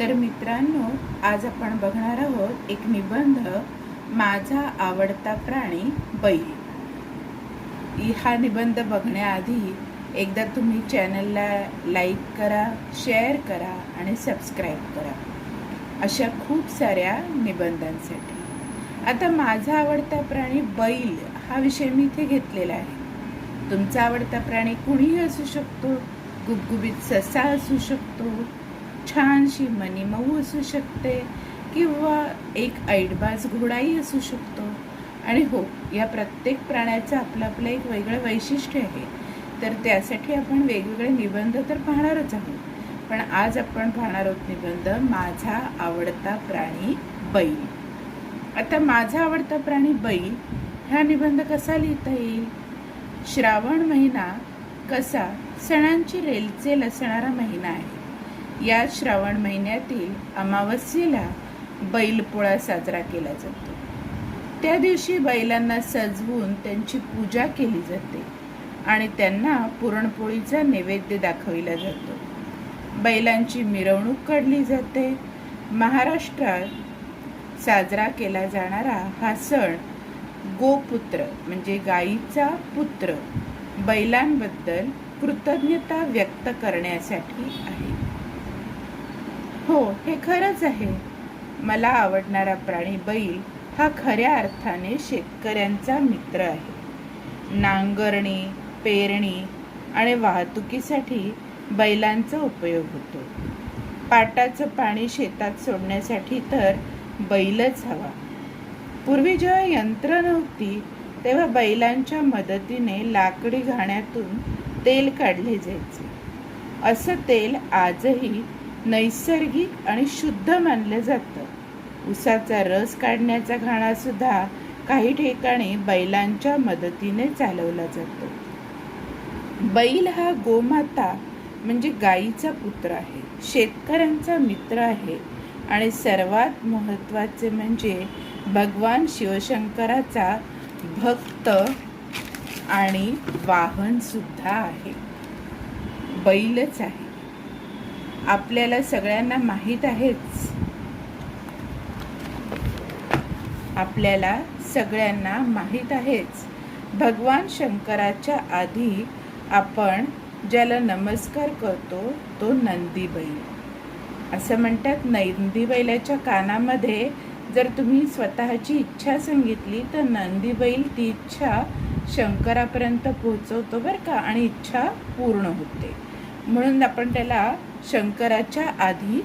तर मित्रांनो आज आपण बघणार आहोत एक निबंध माझा आवडता प्राणी बैल. हा निबंध बघण्याआधी एकदा तुम्ही चॅनलला लाईक करा शेअर करा आणि सबस्क्राईब करा. अशा खूप साऱ्या निबंधांसाठी. आता माझा आवडता प्राणी बैल हा विषय मी इथे घेतलेला आहे. तुमचा आवडता प्राणी कुणीही असू शकतो गुबगुबीत ससा असू शकतो छानशी मणिमऊ असू शकते किंवा एक ऐडबाज घोडाही असू शकतो. आणि हो या प्रत्येक प्राण्याचं आपलं आपलं एक वेगळं वैशिष्ट्य आहे. तर त्यासाठी आपण वेगवेगळे निबंध तर पाहणारच आहोत. पण आज आपण पाहणार आहोत निबंध माझा आवडता प्राणी बैल. आता माझा आवडता प्राणी बैल हा निबंध कसा लिहिता येईल? श्रावण महिना कसा सणांची रेलचेल असणारा महिना आहे. या श्रावण महिन्यातील अमावस्येला बैलपोळा साजरा केला जातो. त्या दिवशी बैलांना सजवून त्यांची पूजा केली जाते आणि त्यांना पुरणपोळीचा नैवेद्य दाखविला जातो. बैलांची मिरवणूक काढली जाते. महाराष्ट्रात साजरा केला जाणारा हा सण गोपुत्र म्हणजे गाईचा पुत्र बैलांबद्दल कृतज्ञता व्यक्त करण्यासाठी आहे. हो हे खरंच आहे. मला आवडणारा प्राणी बैल हा खऱ्या अर्थाने शेतकऱ्यांचा मित्र आहे. नांगरणी पेरणी आणि वाहतुकीसाठी बैलांचा उपयोग होतो. पाटाचं पाणी शेतात सोडण्यासाठी तर बैलच हवा. पूर्वी जेव्हा यंत्र नव्हती तेव्हा बैलांच्या मदतीने लाकडी घाण्यातून तेल काढले जायचे. असं तेल आजही नैसर्गिक आणि शुद्ध मानलं जातं. उसाचा रस काढण्याचा घाणासुद्धा काही ठिकाणी बैलांच्या मदतीने चालवला जातो. बैल हा गोमाता म्हणजे गाईचा पुत्र आहे शेतकऱ्यांचा मित्र आहे आणि सर्वात महत्त्वाचे म्हणजे भगवान शिवशंकराचा भक्त आणि वाहनसुद्धा आहे. बैलच आहे. आपल्याला सगळ्यांना माहीत आहेच. आपल्याला सगळ्यांना माहीत आहेच. भगवान शंकराच्या आधी आपण ज्याला नमस्कार करतो तो नंदीबैल असं म्हणतात नंदीबैलाच्या कानामध्ये जर तुम्ही स्वतःची इच्छा सांगितली तर नंदीबैल ती इच्छा शंकरापर्यंत पोहोचवतो बरं का आणि इच्छा पूर्ण होते. म्हणून आपण त्याला शंकराच्या आधी